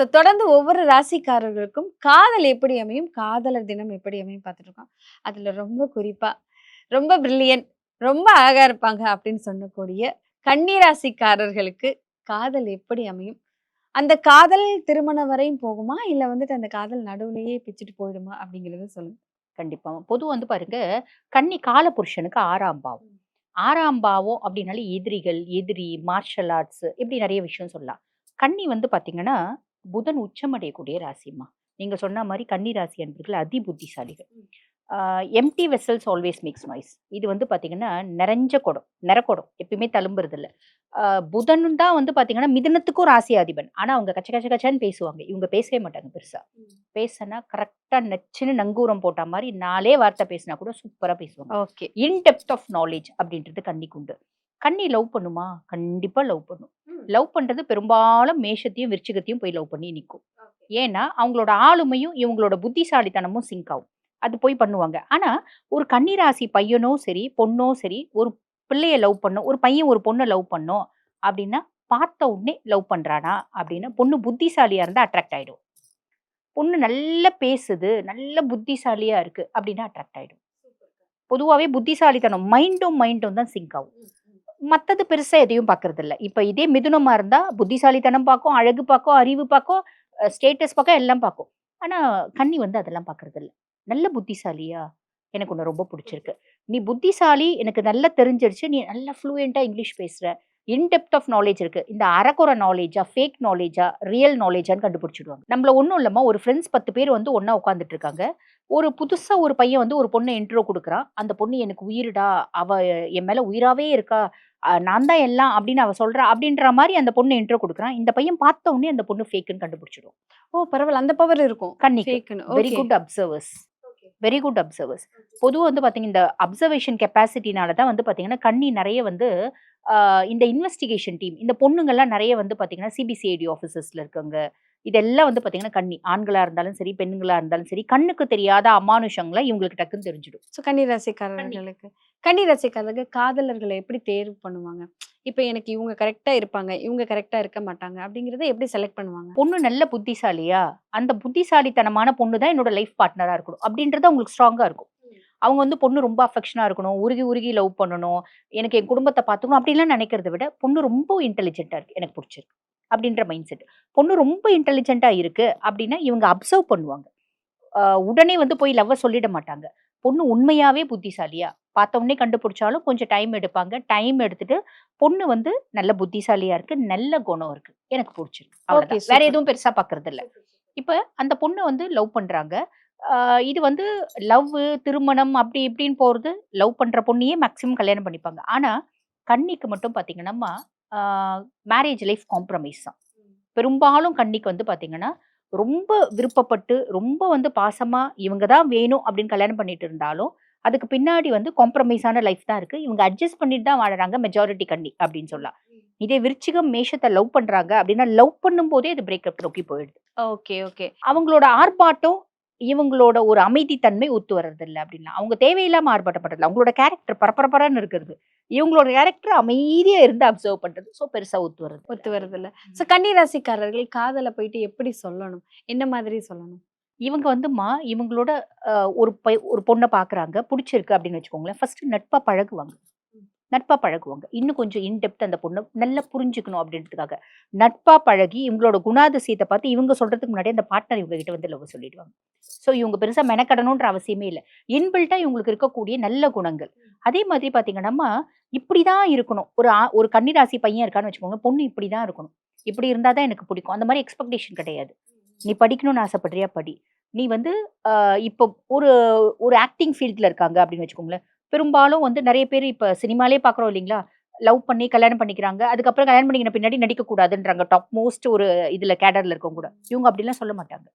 So தொடர்ந்து ஒவ்வொரு ராசிக்காரர்களுக்கும் காதல் எப்படி அமையும்? காதலர் தினம் எப்படி அமையும் பார்த்துட்டு இருக்கோம் அதில் ரொம்ப குறிப்பாக ரொம்ப பிரில்லியன் ரொம்ப அழகாக இருப்பாங்க அப்படின்னு சொல்லக்கூடிய கன்னி ராசிக்காரர்களுக்கு காதல் எப்படி அமையும்? அந்த காதல் திருமணம் வரையும் போகுமா? இல்லை வந்துட்டு அந்த காதல் நடுவுலையே பிச்சுட்டு போயிடுமா? அப்படிங்கிறத சொல்லுங்க. கண்டிப்பாக பொது வந்து பாருங்க கன்னி கால புருஷனுக்கு ஆறாம் பாவம். ஆறாம் பாவம் அப்படின்னாலே எதிரிகள் எதிரி மார்ஷல் ஆர்ட்ஸ் இப்படி நிறைய விஷயம் சொல்லலாம். கன்னி வந்து பார்த்தீங்கன்னா புதன் உச்சமடையக்கூடிய ராசிமா நீங்க சொன்ன மாதிரி கன்னி ராசி அன்பர்கள் அதி புத்திசாலிகள். Empty vessels always makes noise இது வந்து பாத்தீங்கன்னா நிறைஞ்ச குடம் நிறக்குடம் எப்பயுமே தழும்புறது இல்ல புதனும் தான் வந்து பாத்தீங்கன்னா மிதுனத்துக்கும் ராசி அதிபன். ஆனா அவங்க கச்ச கச்ச கச்சன்னு பேசுவாங்க. இவங்க பேசவே மாட்டாங்க பெருசா. பேசினா கரெக்டா நச்சுன்னு நங்கூரம் போட்ட மாதிரி நாலே வார்த்தை பேசினா கூட சூப்பரா பேசுவாங்க. Okay. In depth of knowledge அப்படின்றது கன்னிக்கு கன்னி லவ் பண்ணுமா? கண்டிப்பா லவ் பண்ணும். லவ் பண்றது பெரும்பாலும் மேஷத்தையும் விருச்சிகத்தையும் போய் லவ் பண்ணி நிற்கும் ஏன்னா அவங்களோட ஆளுமையும் இவங்களோட புத்திசாலித்தனமும் சிங்க் ஆகும். அது போய் பண்ணுவாங்க. ஆனா ஒரு கன்னிராசி பையனோ சரி பொண்ணோ சரி ஒரு பிள்ளைய லவ் பண்ணும் ஒரு பையன் ஒரு பொண்ணை லவ் பண்ணும் அப்படின்னா பார்த்த உடனே லவ் பண்றானா அப்படின்னா பொண்ணு புத்திசாலியா இருந்தா அட்ராக்ட் ஆயிடும். பொண்ணு நல்லா பேசுது நல்ல புத்திசாலியா இருக்கு அப்படின்னா அட்ராக்ட் ஆயிடும். பொதுவாகவே புத்திசாலித்தனம் மைண்டும் மைண்டும் தான் சிங்க் ஆகும். மற்றது பெருசாக எதையும் பார்க்கறது இல்லை இப்போ இதே மிதுனமாக இருந்தால் புத்திசாலித்தனம் பார்க்கும் அழகு பார்க்கும் அறிவு பார்க்கும் ஸ்டேட்டஸ் பார்க்கும் எல்லாம் பார்க்கும் ஆனால் கண்ணி வந்து அதெல்லாம் பார்க்கறது இல்லை நல்ல புத்திசாலியா எனக்கு ஒன்று ரொம்ப பிடிச்சிருக்கு. நீ புத்திசாலி எனக்கு நல்லா தெரிஞ்சிருச்சு நீ நல்லா ஃப்ளூயண்ட்டாக இங்கிலீஷ் பேசுகிற இன்டெப்த் ஆஃப் நாலேஜ் இருக்குது இந்த அறக்குறை நாலேஜா ஃபேக் நாலேஜா ரியல் நாலேஜான்னு கண்டுபிடிச்சிடுவாங்க. நம்மள ஒன்றும் இல்லாமல் ஒரு ஃப்ரெண்ட்ஸ் பத்து பேர் வந்து ஒன்றா உட்காந்துட்டு இருக்காங்க ஒரு புதுசாக ஒரு பையன் வந்து ஒரு பொண்ணை இன்ட்ரோ கொடுக்குறான். அந்த பொண்ணு எனக்கு உயிருடா. அவள் என் மேலே உயிராகவே இருக்கா. நான் தான் எல்லாம் அப்படின்னு அவ சொல்றா அப்படின்ற மாதிரி அந்த பொண்ணு இன்ட்ரோ கொடுக்குறான் இந்த பையன் பார்த்த உடனே அந்த பொண்ணு ஃபேக்குன்னு கண்டுபிடிச்சிடும். ஓ பரவாயில்ல. அந்த பவர் இருக்கும். ஃபேக்குன்னு very good observers very good observers பொதுவாக வந்து பார்த்தீங்கன்னா இந்த அப்சர்வேஷன் கெப்பாசிட்டினால தான் வந்து பார்த்தீங்கன்னா கண்ணி நிறைய வந்து இந்த இன்வெஸ்டிகேஷன் டீம் இந்த பொண்ணுங்கள்லாம் நிறைய வந்து பார்த்தீங்கன்னா சிபிசிஐடி ஆஃபீஸர்ஸில் இருக்காங்க இதெல்லாம் வந்து பார்த்தீங்கன்னா கண்ணி. ஆண்களாக இருந்தாலும் சரி பெண்களாக இருந்தாலும் சரி கண்ணுக்கு தெரியாத அமானுஷங்களை இவங்களுக்கு டக்குன்னு தெரிஞ்சிடும். ஸோ கன்னி ராசிக்காரர்களுக்கு. கன்னி ராசிக்காரர்கள் காதலர்களை எப்படி தேர்வு பண்ணுவாங்க? இப்போ எனக்கு இவங்க கரெக்டா இருப்பாங்க இவங்க கரெக்டா இருக்க மாட்டாங்க அப்படிங்கறத எப்படி செலக்ட் பண்ணுவாங்க? பொண்ணு நல்ல புத்திசாலியா? அந்த புத்திசாலித்தனமான பொண்ணு தான் என்னோட லைஃப் பார்ட்னரா இருக்கணும். அப்படின்றது அவங்களுக்கு ஸ்ட்ராங்கா இருக்கும். அவங்க வந்து பொண்ணு ரொம்ப அஃபெக்ஷனா இருக்கணும் உருகி உருகி லவ் பண்ணணும் எனக்கு என் குடும்பத்தை பார்த்துக்கணும் அப்படிலாம் நினைக்கிறத விட பொண்ணு ரொம்ப இன்டெலிஜென்ட்டா இருக்கு எனக்கு பிடிச்சிருக்கு அப்படின்ற மைண்ட் செட் பொண்ணு ரொம்ப இன்டெலிஜென்ட்டா இருக்கு அப்படின்னா இவங்க அப்சர்வ் பண்ணுவாங்க. உடனே வந்து போய் லவ்வை சொல்லிட மாட்டாங்க. பொண்ணு உண்மையாவே புத்திசாலியா? பார்த்த உடனே கண்டுபிடிச்சாலும் கொஞ்சம் டைம் எடுப்பாங்க. டைம் எடுத்துட்டு பொண்ணு வந்து நல்ல புத்திசாலியா இருக்கு நல்ல குணம் இருக்கு. எனக்கு பிடிச்சிருக்கு. வேற. எதுவும் பெருசா பாக்குறது இல்ல இப்ப அந்த பொண்ணு வந்து லவ் பண்றாங்க. இது வந்து லவ் திருமணம் அப்படி இப்படின்னு போறது லவ் பண்ற பொண்ணையே மேக்சிமம் கல்யாணம் பண்ணிப்பாங்க. ஆனா கன்னிக்கு மட்டும் பாத்தீங்கன்னா மேரேஜ் லைஃப் காம்ப்ரமைஸ் தான். பெரும்பாலும் கன்னிக்கு வந்து பாத்தீங்கன்னா ரொம்ப விருப்பப்பட்டு ரொம்ப வந்து பாசமா இவங்க தான் வேணும் அப்படின்னு கல்யாணம் பண்ணிட்டு இருந்தாலும் அதுக்கு பின்னாடி வந்து காம்ப்ரமைஸான லைஃப் தான் இருக்கு. இவங்க அட்ஜஸ்ட் பண்ணிட்டு தான் வாழறாங்க மெஜாரிட்டி கன்னி அப்படின்னு சொல்லலாம். இதே விருச்சிகம் மேஷத்தை லவ் பண்றாங்க அப்படின்னா லவ் பண்ணும் போதே அது பிரேக்கப் நோக்கி போயிடுது. Okay okay. அவங்களோட ஆர்ப்பாட்டம் இவங்களோட ஒரு அமைதித்தன்மை ஒத்து வர்றது இல்லை அப்படின்னா அவங்க தேவையில்லாம ஆர்ப்பாட்டப்படுறது அவங்களோட கேரக்டர் பரபரப்பரன்னு இருக்கிறது. இவங்களோட கேரக்டர் அமைதியா இருந்து அப்சர்வ் பண்றது ஸோ பெருசா ஒத்து வருது ஒத்து வருது இல்ல ஸோ கன்னி ராசிக்காரர்கள் காதலை போயிட்டு எப்படி சொல்லணும்? என்ன மாதிரி சொல்லணும்? இவங்க வந்துமா இவங்களோட அஹ், ஒரு பை ஒரு பொண்ணை பாக்குறாங்க. பிடிச்சிருக்கு அப்படின்னு வச்சுக்கோங்களேன். ஃபர்ஸ்ட் நட்பா பழகுவாங்க. நட்பா பழகுவாங்க. இன்னும் கொஞ்சம் இன்டெப்த் அந்த பொண்ணை நல்லா புரிஞ்சுக்கணும் அப்படின்றதுக்காக. நட்பா பழகி இவங்களோட குணாதிசயத்தை பார்த்து இவங்க சொல்றதுக்கு முன்னாடி அந்த பார்ட்னர் இவங்க கிட்ட வந்து லவ் சொல்லிடுவாங்க. ஸோ இவங்க பெருசா மெனக்கடணுன்ற அவசியமே இல்லை. இன்பில்ட்டா இவங்களுக்கு இருக்கக்கூடிய நல்ல குணங்கள். அதே மாதிரி பாத்தீங்கன்னா இப்படிதான் இருக்கணும். ஒரு ஆ- ஒரு கன்னிராசி பையன் இருக்கான்னு வச்சுக்கோங்க பொண்ணு இப்படிதான் இருக்கணும். இப்படி இருந்தாதான் எனக்கு பிடிக்கும். அந்த மாதிரி எக்ஸ்பெக்டேஷன் கிடையாது. நீ படிக்கணும்னு ஆசைப்படுறியா? படி. நீ வந்து இப்போ ஒரு ஒரு ஆக்டிங் ஃபீல்ட்ல இருக்காங்க அப்படின்னு வச்சுக்கோங்களேன். பெரும்பாலும் வந்து நிறைய பேர் இப்போ சினிமாலே பார்க்குறோம் இல்லைங்களா? லவ் பண்ணி கல்யாணம் பண்ணிக்கிறாங்க. அதுக்கப்புறம் கல்யாணம் பண்ணிக்கின பின்னாடி நடிக்க கூடாதுன்றாங்க டாப் மோஸ்ட் ஒரு இதுல கேடர்ல இருக்கவங்க கூட. இவங்க அப்படிலாம் சொல்ல மாட்டாங்க.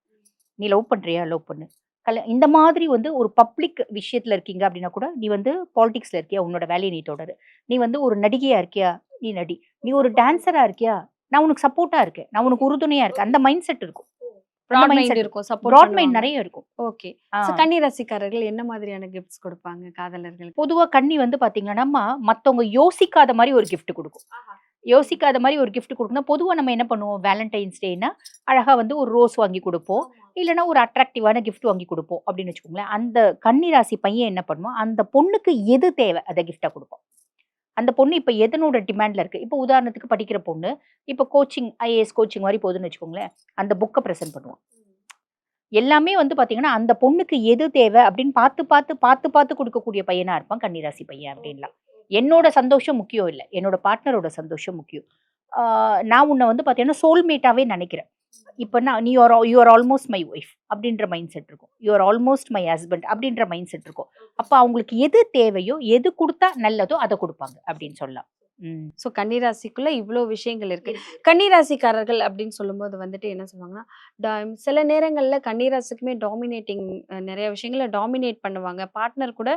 நீ லவ் பண்றியா? லவ் பண்ணு. கல்யா இந்த மாதிரி வந்து ஒரு பப்ளிக் விஷயத்துல இருக்கீங்க அப்படின்னா கூட நீ வந்து பாலிடிக்ஸ்ல இருக்கியா? உன்னோட வேலையை நீ தொடரு. நீ வந்து ஒரு நடிகையா இருக்கியா? நீ நடி. நீ ஒரு டான்சரா இருக்கியா? நான் உனக்கு சப்போர்ட்டா இருக்கேன். நான் உனக்கு உறுதுணையா இருக்கேன். அந்த மைண்ட் செட் இருக்கும். ப்ராட் மைண்ட் இருக்கும் ப்ராட் சப்போர்ட் மைண்ட் நிறைய இருக்கும். ஓகே. ஸோ கன்னி ராசிக்காரர்கள் என்ன மாதிரியான கிஃப்ட்ஸ் கொடுப்பாங்க காதலர்களுக்கு பொதுவா கன்னி வந்து பாத்தீங்கன்னா மத்தவங்க யோசிக்காத மாதிரி ஒரு gift கொடுக்கும். யோசிக்காத மாதிரி ஒரு gift கொடுக்கணும் பொதுவா நம்ம என்ன பண்ணுவோம்? வேலண்டைன்ஸ் டேனா அழகா வந்து ஒரு ரோஸ் வாங்கி கொடுப்போம். இல்லைன்னா ஒரு அட்ராக்டிவான gift வாங்கி கொடுப்போம். அப்படின்னு வச்சுக்கோங்களேன் அந்த கன்னிராசி பையன் என்ன பண்ணுவோம் அந்த பொண்ணுக்கு எது தேவை அதை gift-ஆ கொடுப்போம் அந்த பொண்ணு இப்போ எதனோட டிமாண்டில் இருக்குது இப்போ உதாரணத்துக்கு படிக்கிற பொண்ணு இப்போ கோச்சிங் ஐஏஎஸ் கோச்சிங் மாதிரி போகுதுன்னு வச்சுக்கோங்களேன் அந்த புக்கை ப்ரெசென்ட் பண்ணுவோம் எல்லாமே வந்து பார்த்தீங்கன்னா அந்த பொண்ணுக்கு எது தேவை அப்படின்னு பார்த்து பார்த்து பார்த்து பார்த்து கொடுக்கக்கூடிய பையனாக இருப்பான் கன்னிராசி பையன் அப்படின்லாம். என்னோட சந்தோஷம் முக்கியம் இல்லை. என்னோட பார்ட்னரோட சந்தோஷம் முக்கியம். நான் உன்னை வந்து பார்த்தீங்கன்னா சோல்மேட்டாகவே நினைக்கிறேன். இப்போ நான் நீ are you are almost my wife அப்படின்ற மைண்ட் செட் இருக்கும். You are almost my husband அப்படின்ற மைண்ட் செட் இருக்கும். அப்போ அவங்களுக்கு எது தேவையோ எது கொடுத்தா நல்லதோ அதை கொடுப்பாங்க அப்படின்னு சொல்லலாம். ஸோ கன்னிராசிக்குள்ள இவ்வளோ விஷயங்கள் இருக்கு. கன்னிராசிக்காரர்கள் அப்படின்னு சொல்லும்போது வந்துட்டு என்ன சொல்லுவாங்கன்னா சில நேரங்கள்ல கன்னிராசிக்குமே டாமினேட்டிங் நிறைய விஷயங்களை டாமினேட் பண்ணுவாங்க. பார்ட்னர் கூட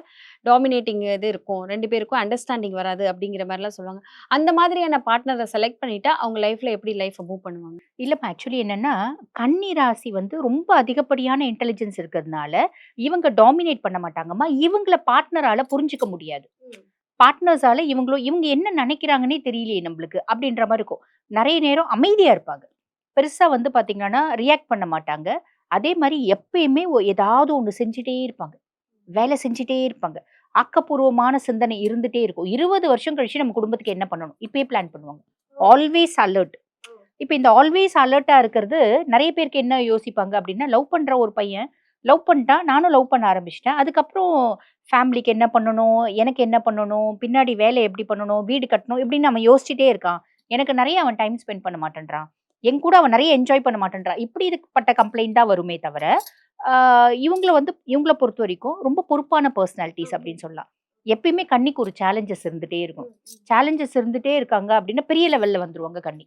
டாமினேட்டிங் இது இருக்கும். ரெண்டு பேருக்கும் அண்டர்ஸ்டாண்டிங் வராது அப்படிங்கிற மாதிரிலாம் சொல்லுவாங்க. அந்த மாதிரியான பார்ட்னரை செலக்ட் பண்ணிட்டா அவங்க லைஃப்ல எப்படி லைஃப்பை மூவ் பண்ணுவாங்க? இல்லம்மா ஆக்சுவலி என்னன்னா கன்னி ராசி வந்து ரொம்ப அதிகப்படியான இன்டெலிஜென்ஸ் இருக்கிறதுனால இவங்க டாமினேட் பண்ண மாட்டாங்கம்மா. இவங்கள பார்ட்னரால புரிஞ்சுக்க முடியாது. பார்ட்னர்ஸால இவங்களும் இவங்க என்ன நினைக்கிறாங்கன்னே தெரியலையே நம்மளுக்கு அப்படின்ற மாதிரி இருக்கும். நிறைய நேரம் அமைதியா இருப்பாங்க. பெருசா வந்து பாத்தீங்கன்னா ரியாக்ட் பண்ண மாட்டாங்க. அதே மாதிரி எப்பயுமே ஏதாவது ஒண்ணு செஞ்சுட்டே இருப்பாங்க. வேலை செஞ்சுட்டே இருப்பாங்க. ஆக்கப்பூர்வமான சிந்தனை இருந்துட்டே இருக்கும். இருபது வருஷம் கழிச்சு நம்ம குடும்பத்துக்கு என்ன பண்ணணும்? இப்பயே பிளான் பண்ணுவாங்க. ஆல்வேஸ் அலர்ட் இப்போ இந்த ஆல்வேஸ் அலர்ட்டா இருக்கிறது நிறைய பேருக்கு என்ன யோசிப்பாங்க அப்படின்னா லவ் பண்ற ஒரு பையன் லவ் பண்ணிட்டா நானும் லவ் பண்ண ஆரம்பிச்சிட்டேன். அதுக்கப்புறம் ஃபேமிலிக்கு என்ன பண்ணணும்? எனக்கு என்ன பண்ணணும்? பின்னாடி வேலை எப்படி பண்ணணும்? வீடு கட்டணும்? இப்படின்னு நம்ம யோசிச்சுட்டே இருக்கான். எனக்கு நிறைய அவன் டைம் ஸ்பெண்ட் பண்ண மாட்டேன்றான். என் கூட அவன் நிறைய என்ஜாய் பண்ண மாட்டேன்றான். இப்படி இதுப்பட்ட கம்ப்ளைண்ட் தான் வருமே தவிர இவங்கள வந்து இவங்கள பொறுத்த வரைக்கும் ரொம்ப பொறுப்பான பர்சனாலிட்டிஸ் அப்படின்னு சொல்லலாம். எப்பயுமே கன்னிக்கு ஒரு சேலஞ்சஸ் இருந்துட்டே இருக்கும். சேலஞ்சஸ் இருந்துட்டே இருக்காங்க அப்படின்னா பெரிய லெவல்ல வந்துருவாங்க கன்னி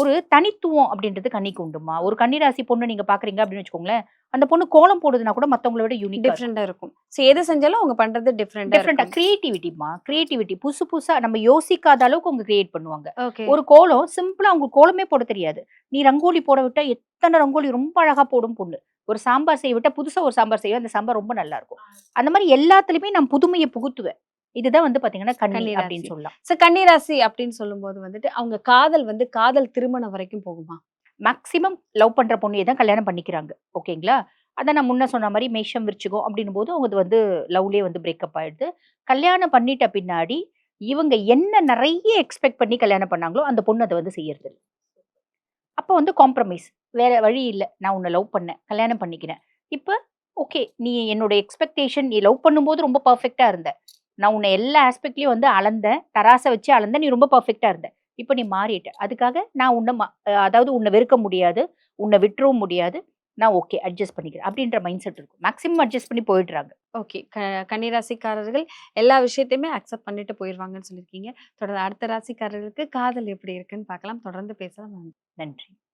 ஒரு தனித்துவம் அப்படின்றது கன்னிக்கு உண்டுமா? ஒரு கன்னிராசி பொண்ணு நீங்க பாக்குறீங்க அப்படின்னு வச்சுக்கோங்களேன் அந்த பொண்ணு கோலம் போடுதுன்னா கூட மத்தவங்கள விட யூனிக் டிஃப்ரெண்டா இருக்கும். ஸோ எது செஞ்சாலும் அவங்க பண்றது டிஃப்ரெண்டா டிஃப்ரெண்டா கிரியேட்டிவிட்டிமா கிரியேட்டிவிட்டி புதுசு புதுசா நம்ம யோசிக்காத அளவுக்கு அவங்க கிரியேட் பண்ணுவாங்க. ஒரு கோலம் சிம்பிளா அவங்க கோலமே போட தெரியாது. நீ ரங்கோலி போட விட்டா எத்தனை ரங்கோலி ரொம்ப அழகா போடும் பொண்ணு. ஒரு சாம்பார் செய்ய விட்டா புதுசா ஒரு சாம்பார் செய்யும் அந்த சாம்பார் ரொம்ப நல்லா இருக்கும். அந்த மாதிரி எல்லாத்துலயுமே நான் புதுமையை புகுத்துவேன். இதுதான் வந்து பாத்தீங்கன்னா கன்னி கன்னிராசி. அப்படின்னு சொல்லலாம். ஸோ கன்னிராசி அப்படின்னு சொல்லும்போது வந்துட்டு அவங்க காதல் வந்து காதல் திருமணம் வரைக்கும் போகுமா? மேக்ஸிமம் லவ் பண்ற பொண்ணையை தான் கல்யாணம் பண்ணிக்கிறாங்க. ஓகேங்களா? அதான் நான் முன்ன சொன்ன மாதிரி மேஷம் விருச்சிகம் அப்படின்னும் போது அவங்க வந்து லவ்லேயே வந்து பிரேக்கப் ஆயிடுது. கல்யாணம் பண்ணிட்ட பின்னாடி இவங்க என்ன நிறைய எக்ஸ்பெக்ட் பண்ணி கல்யாணம் பண்ணாங்களோ அந்த பொண்ணு அதை வந்து செய்யறது. அப்போ வந்து காம்ப்ரமைஸ் வேற வழி இல்லை. நான் உன்னை லவ் பண்ணேன். கல்யாணம் பண்ணிக்கிறேன். இப்போ ஓகே நீ என்னோட எக்ஸ்பெக்டேஷன் நீ லவ் பண்ணும்போது ரொம்ப பர்ஃபெக்டா இருந்த. நான் உன்னை எல்லா ஆஸ்பெக்ட்லயும் வந்து அளந்தேன். தராசை வச்சு அளந்தேன். நீ ரொம்ப பர்ஃபெக்டா இருந்த. இப்போ நீ மாறிட்ட. அதுக்காக நான் உன்னை அதாவது உன்னை வெறுக்க முடியாது. உன்னை விட்டுறவும் முடியாது. நான் ஓகே அட்ஜஸ்ட் பண்ணிக்கிறேன். அப்படின்ற மைண்ட் செட் இருக்கும். மேக்ஸிமம் அட்ஜஸ்ட் பண்ணி போயிடுறாங்க. ஓகே க கன்னிராசிக்காரர்கள் எல்லா விஷயத்தையுமே அக்செப்ட் பண்ணிட்டு போயிடுவாங்கன்னு சொல்லியிருக்கீங்க. தொடர்ந்து அடுத்த ராசிக்காரர்களுக்கு காதல் எப்படி இருக்குன்னு பார்க்கலாம். தொடர்ந்து பேசலாம். நன்றி.